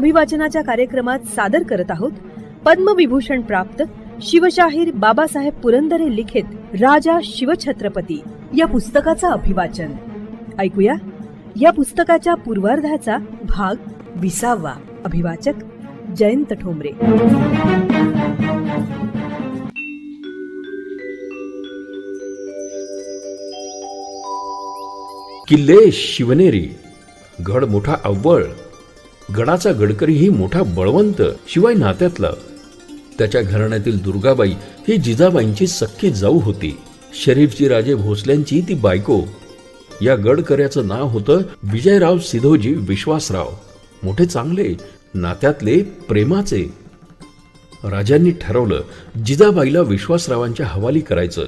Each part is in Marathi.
अभिवाचनाच्या कार्यक्रमात सादर करत आहोत. पद्मविभूषण प्राप्त शिवशाहीर बाबासाहेब पुरंदरे लिखित राजा शिवछत्रपती या पुस्तकाचं अभिवाचन. ऐकूया. या पुस्तकाच्या पूर्वार्धाचा भाग विसावा. अभिवाचक जयंत ठोंबरे. किल्ले शिवनेरी. गड मोठा अव्वळ गडाचा गडकरी ही मोठा बळवंत शिवाय नात्यातला. त्याच्या घराण्यातील दुर्गाबाई ही जिजाबाईंची सख्खी जाऊ होती. शरीफजी राजे भोसल्यांची ती बायको. या गडकऱ्याचं नाव होतं विजयराव सिधोजी विश्वासराव. मोठे चांगले नात्यातले प्रेमाचे. राजांनी ठरवलं जिजाबाईला विश्वासरावांच्या हवाली करायचं.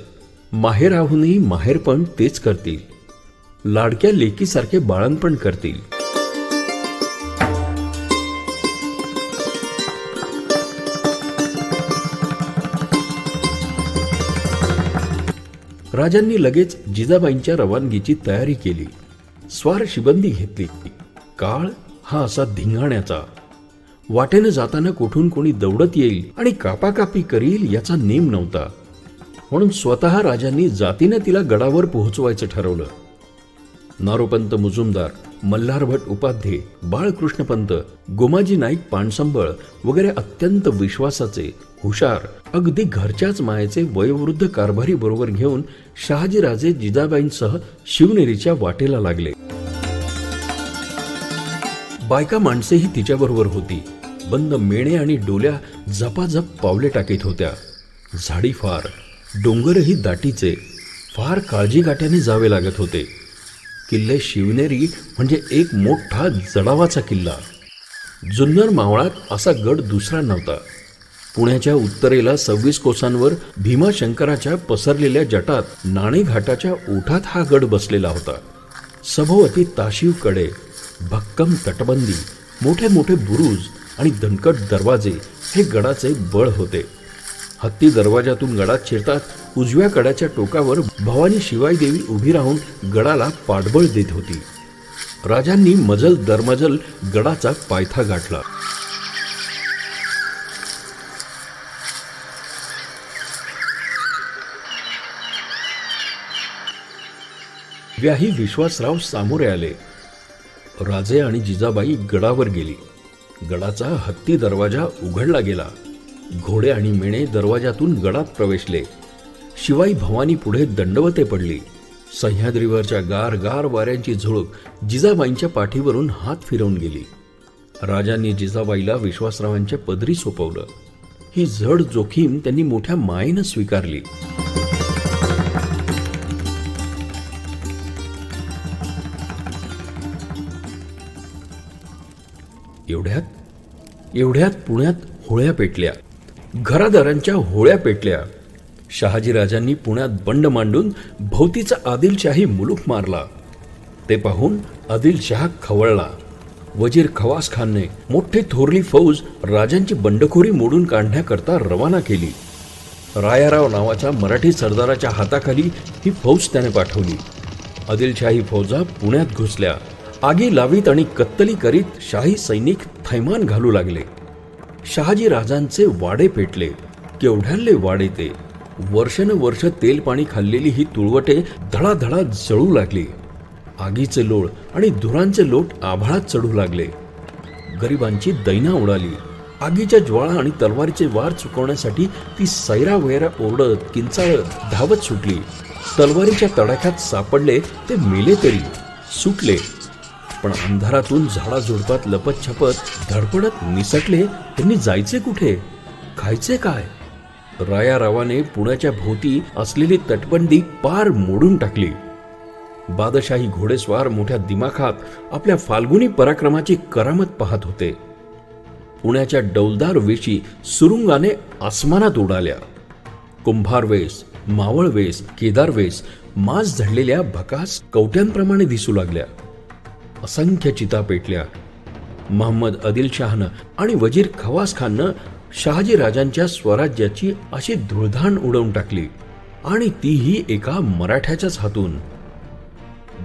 माहेराहूनही माहेरपण तेच करतील. लाडक्या लेकीसारखे बाळणपण करतील. राजांनी लगेच जिजाबाईंच्या रवानगीची तयारी केली. स्वार शिबंदी घेतली. काळ हा असा धिंगाण्याचा. वाटेनं जाताना कुठून कोणी दौडत येईल आणि कापाकापी करील याचा नेम नव्हता. म्हणून स्वतः राजांनी जातीनं तिला गडावर पोहोचवायचं ठरवलं. नारोपंत मुजुमदार मल्हारभट उपाध्ये बाळकृष्णपंत गोमाजी नाईक पाणसंबळ वगैरे अत्यंत विश्वासाचे हुशार अगदी घरच्याच मायेचे वयोवृद्ध कारभारी बरोबर घेऊन शहाजीराजे जिजाबाईंसह शिवनेरीच्या वाटेला लागले. बायका माणसेही तिच्याबरोबर होती. बंद मेणे आणि डोल्या जपाजप पावले टाकीत होत्या. झाडी फार डोंगरही दाटीचे फार काळजी गाठ्याने जावे लागत होते. किल्ले शिवनेरी म्हणजे एक मोठा जडावाचा किल्ला. जुन्नर मावळात असा गड दुसरा नव्हता. पुण्याच्या उत्तरेला सव्वीस कोसांवर भीमाशंकराच्या पसरलेल्या जटात नाणेघाटाच्या ओठात हा गड बसलेला होता. सभोवती ताशीवकडे भक्कम तटबंदी मोठे मोठे बुरुज आणि दणकट दरवाजे हे गडाचे बळ होते. हत्ती दरवाजातून गडात शिरतात उजव्या कडाच्या टोकावर भवानी शिवाई देवी उभी राहून गडाला पाठबळ देत होती. राजांनी मजल दरमजल गडाचा पायथा गाठला. व्याही विश्वासराव सामोरे आले. राजे आणि जिजाबाई गडावर गेली. गडाचा हत्ती दरवाजा उघडला गेला. घोडे आणि मेणे दरवाजातून गडात प्रवेशले. शिवाई भवानी पुढे दंडवते पडली. सह्याद्रीवरच्या गार गार वाऱ्यांची झुळूक जिजाबाईंच्या पाठीवरून हात फिरवून गेली. राजांनी जिजाबाईला विश्वासरावांच्या पदरी सोपवलं. ही जड जोखीम त्यांनी मोठ्या मायेनं स्वीकारली. एवढ्यात? एवढ्यात पुण्यात होळ्या पेटल्या. घरादारांच्या होळ्या पेटल्या. शहाजीराजांनी पुण्यात बंड मांडून भोवतीचा आदिलशाही मुलूक मारला. ते पाहून आदिलशहा खवळला. वजीर खवास खानने मोठी थोरली फौज राजांची बंडखोरी मोडून काढण्याकरता रवाना केली. रायाराव नावाच्या मराठी सरदाराच्या हाताखाली ही फौज त्याने पाठवली. आदिलशाही फौजा पुण्यात घुसल्या. आगी लावीत आणि कत्तली करीत शाही सैनिक थैमान घालू लागले. शहाजी राजांचे वाडे पेटले. केवढ्याले वाडे ते? वर्षानुवर्ष तेल पाणी खाल्लेली ही तुळवटे धडाधडा जळू लागली. आगीचे लोळ आणि धुरांचे लोट आभाळात चढू लागले. गरिबांची दैना उडाली. आगीच्या ज्वाळा आणि तलवारीचे वार चुकवण्यासाठी ती सैरा वैरा ओरडत किंचाळत धावत सुटली. तलवारीच्या तडाख्यात सापडले ते मेले तरी. सुटले. पण अंधारातून झाडाझुडपात लपत छपत धडपडत निसटले त्यांनी जायचे कुठे? खायचे काय? राया रावाने पुण्याच्या भोवती असलेली तटबंदी पार मोडून टाकली. बादशाही घोडेस्वार मोठ्या दिमाखात आपल्या फाल्गुनी पराक्रमाची करामत पाहत होते. पुण्याच्या डौलदार वेशी सुरुंगाने आसमानात उडाल्या. कुंभारवेस मावळवेस केदारवेस मास झडलेल्या भकास कवट्यांप्रमाणे दिसू लागल्या. असंख्य चिता पेटल्या. महम्मद आदिलशहानं आणि वजीर खवास खाननं शहाजी राजांच्या स्वराज्याची अशी धुळधाण उडवून टाकली आणि तीही एका मराठ्याच्याच हातून.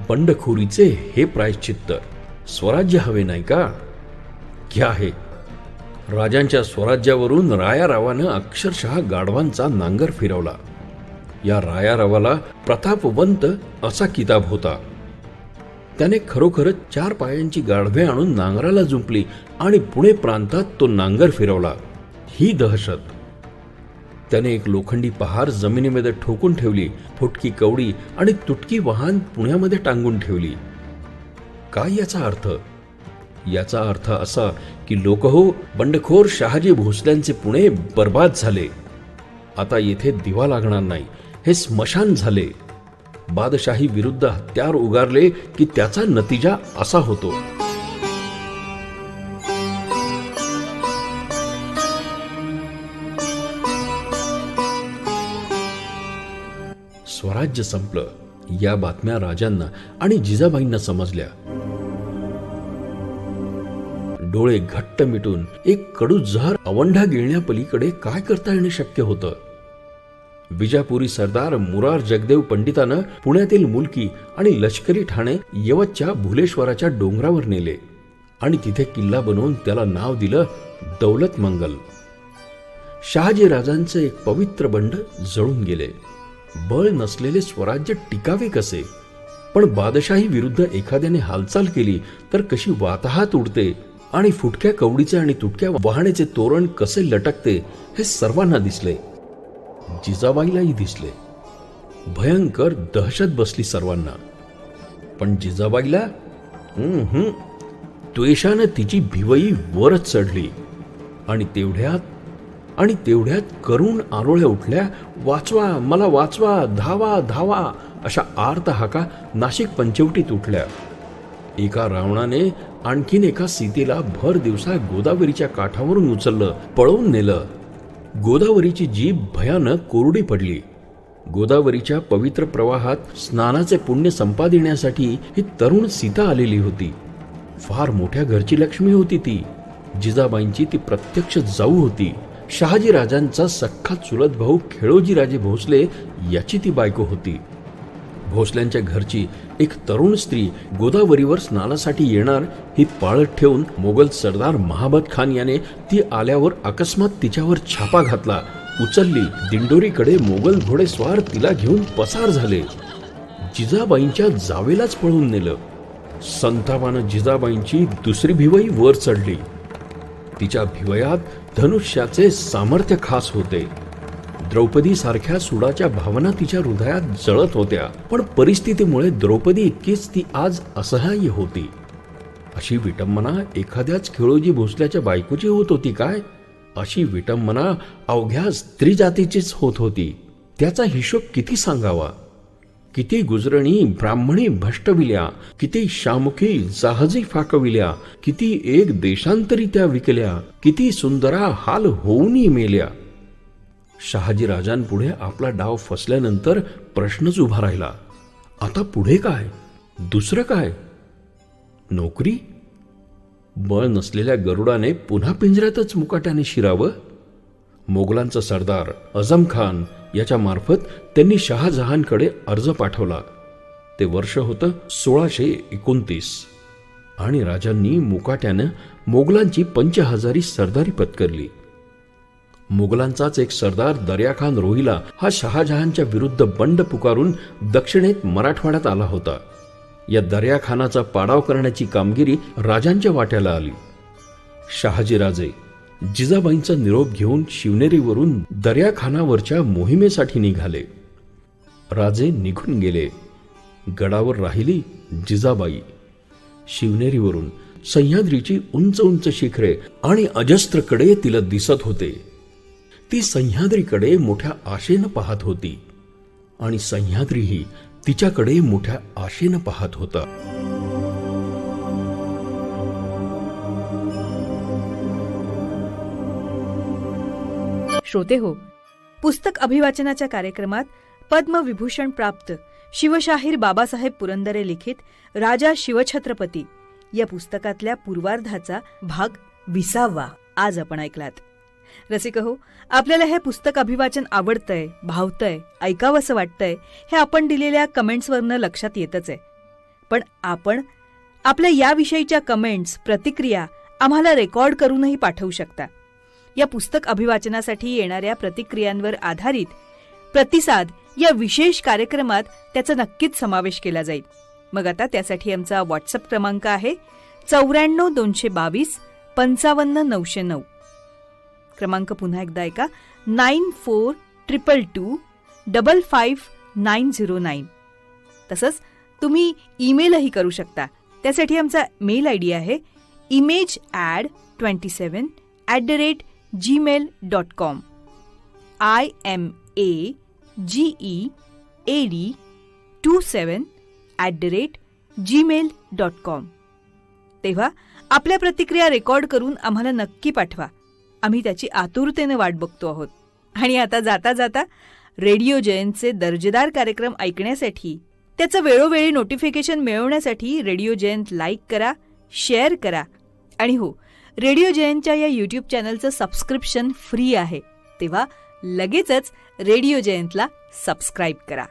बंडखोरीचे हे प्रायश्चित्त स्वराज्य हवे नाही का? घ्या आहे राजांच्या स्वराज्यावरून रायारावानं अक्षरशः गाढवांचा नांगर फिरवला. या रायारावाला प्रतापवंत असा किताब होता. त्याने खरोखरच चार पायांची गाढवे आणून नांगराला जुंपली आणि पुणे प्रांतात तो नांगर फिरवला. ही दहशत. त्याने एक लोखंडी पहार जमिनीमध्ये ठोकून ठेवली फुटकी कवडी आणि तुटकी वाहन पुण्यामध्ये टांगून ठेवली. काय याचा अर्थ? याचा अर्थ असा की लोकहो बंडखोर शहाजी भोसल्यांचे पुणे बर्बाद झाले. आता येथे दिवा लागणार नाही हे स्मशान झाले. बादशाही विरुद्ध हत्यार उगारले की त्याचा नतीजा असा होतो. स्वराज्य संपलं. या बातम्या राजांना आणि जिजाबाईंना समजल्या. डोळे घट्ट मिटून एक कडू जहर अवंढा गिळण्यापलीकडे काय करता येणे शक्य होतं? विजापुरी सरदार मुरार जगदेव पंडितानं पुण्यातील मुलकी आणि लष्करी ठाणे यवतच्या भुलेश्वराच्या डोंगरावर नेले. आणि तिथे किल्ला बनवून त्याला नाव दिलं दौलत मंगल. शहाजी राजांचे एक पवित्र बंड जळून गेले. बळ नसलेले स्वराज्य टिकावे कसे? पण बादशाही विरुद्ध एखाद्याने हालचाल केली तर कशी वाताहात उडते? आणि फुटक्या कवडीचे आणि तुटक्या वाहण्याचे तोरण कसे लटकते हे सर्वांना दिसले. जिजाबाईलाही दिसले. भयंकर दहशत बसली सर्वांना. पण जिजाबाईला द्वेषानं त्वेषानं तिची भिवई वरच चढली. आणि तेवढ्यात आणि तेवढ्यात करून आरोळ्या उठल्या वाचवा मला वाचवा धावा धावा अशा आर्त हाका नाशिक पंचवटीत उठल्या. एका रावणाने आणखीन एका सीतेला भर दिवसा गोदावरीच्या काठावरून उचललं पळवून नेलं. गोदावरीची जीभ भयानक कोरडी पडली. गोदावरीच्या पवित्र प्रवाहात स्नानाचे पुण्य संपादिण्यासाठी ही तरुण सीता आलेली होती. फार मोठ्या घरची लक्ष्मी होती ती. जिजाबाईंची ती प्रत्यक्ष जाऊ होती. शहाजी राजांचा सख्खा चुलत भाऊ खेळोजी राजे भोसले याची ती बायको होती. भोसल्यांच्या घरची एक तरुण स्त्री गोदावरीवर स्नानासाठी येणार ही पाळत ठेवून मोगल सरदार महाबत खान याने ती आल्यावर अकस्मात तिच्यावर छापा घातला. उचलली. दिंडोरीकडे मोगल घोडेस्वार तिला घेऊन पसार झाले. जिजाबाईंच्या जावेलाच पळून नेलं. संतापानं जिजाबाईंची दुसरी भिवई वर चढली. तिच्या भिवयात धनुष्याचे सामर्थ्य खास होते. द्रौपदी सारख्या सुडाच्या भावना तिच्या हृदयात जळत होत्या. पण परिस्थितीमुळे द्रौपदी इतकीच ती आज असहाय्य होती. अशी विटंबना एखाद्याच खेळोजी भोसल्याच्या बायकोची होत होती काय? अशी विटंबना अवघ्या स्त्री जातीचीच होत होती. त्याचा हिशोब किती सांगावा? किती गुजरणी ब्राह्मणी भष्टविल्या किती शामुखी जहाजी फाकविल्या किती एक देशांतरी त्या विकल्या किती सुंदरा हाल होऊनही मेल्या. शहाजी राजांपुढे आपला डाव फसल्यानंतर प्रश्नच उभा राहिला. आता पुढे काय? दुसरं काय? नोकरी? बळ नसलेल्या गरुडाने पुन्हा पिंजऱ्यातच मुकाट्याने शिरावं? मोगलांचा सरदार अझम खान याच्या मार्फत त्यांनी शहाजहानकडे अर्ज पाठवला. ते वर्ष होतं सोळाशे एकोणतीस. आणि राजांनी मुकाट्यानं मोगलांची पंचहजारी सरदारी पत्करली. मुघलांचाच एक सरदार दर्याखान रोहिला हा शहाजहानच्या विरुद्ध बंड पुकारून दक्षिणेत मराठवाड्यात आला होता. या दर्याखानाचा पाडाव करण्याची कामगिरी राजांच्या वाट्याला आली. शहाजीराजे जिजाबाईंचा निरोप घेऊन शिवनेरीवरून दर्याखानावरच्या मोहिमेसाठी निघाले. राजे निघून गेले. गडावर राहिली जिजाबाई. शिवनेरीवरून सह्याद्रीची उंच उंच शिखरे आणि अजस्त्रकडे तिला दिसत होते. ती सह्याद्रीकडे मोठ्या आशेनं पाहत होती. आणि सह्याद्रीही तिच्याकडे मोठ्या आशेनं पाहत होता. श्रोते हो पुस्तक अभिवाचनाच्या कार्यक्रमात पद्मविभूषण प्राप्त शिवशाहीर बाबासाहेब पुरंदरे लिखित राजा शिवछत्रपती या पुस्तकातल्या पूर्वार्धाचा भाग विसावा. आज आपण ऐकलात. रसिक हो आपल्याला हे पुस्तक अभिवाचन आवडतंय भावतंय ऐकावंसं वाटतंय हे आपण दिलेल्या कमेंट्सवरनं लक्षात येतच आहे. पण आपण आपल्या याविषयीच्या कमेंट्स प्रतिक्रिया आम्हाला रेकॉर्ड करूनही पाठवू शकता. या पुस्तक अभिवाचनासाठी येणाऱ्या प्रतिक्रियांवर आधारित प्रतिसाद या विशेष कार्यक्रमात त्याचा नक्कीच समावेश केला जाईल. मग आता त्यासाठी आमचा व्हॉट्सअप क्रमांक आहे चौऱ्याण्णव दोनशे बावीस पंचावन्न नऊशे नऊ. क्रमांक पुन्हा एकदा ऐका. Nine four triple two double five nine zero nine. तसंच तुम्ही ईमेलही करू शकता. त्यासाठी आमचा मेल आय डी आहे image ad twenty seven at the rate Gmail dot com I M A G E A D two seven at the rate Gmail dot com तेव्हा आपल्या प्रतिक्रिया रेकॉर्ड करून आम्हाला नक्की पाठवा. आम्ही त्याची आतुरतेने वाट बघतो आहोत. आणि आता जाता जाता रेडिओ जयंतचे दर्जेदार कार्यक्रम ऐकण्यासाठी त्याचं वेळोवेळी नोटिफिकेशन मिळवण्यासाठी रेडिओ जयंत लाईक करा शेअर करा. आणि हो रेडिओ जयंतच्या या यूट्यूब चॅनलचं सबस्क्रिप्शन फ्री आहे. तेव्हा लगेचच रेडिओ जयंतला सबस्क्राईब करा.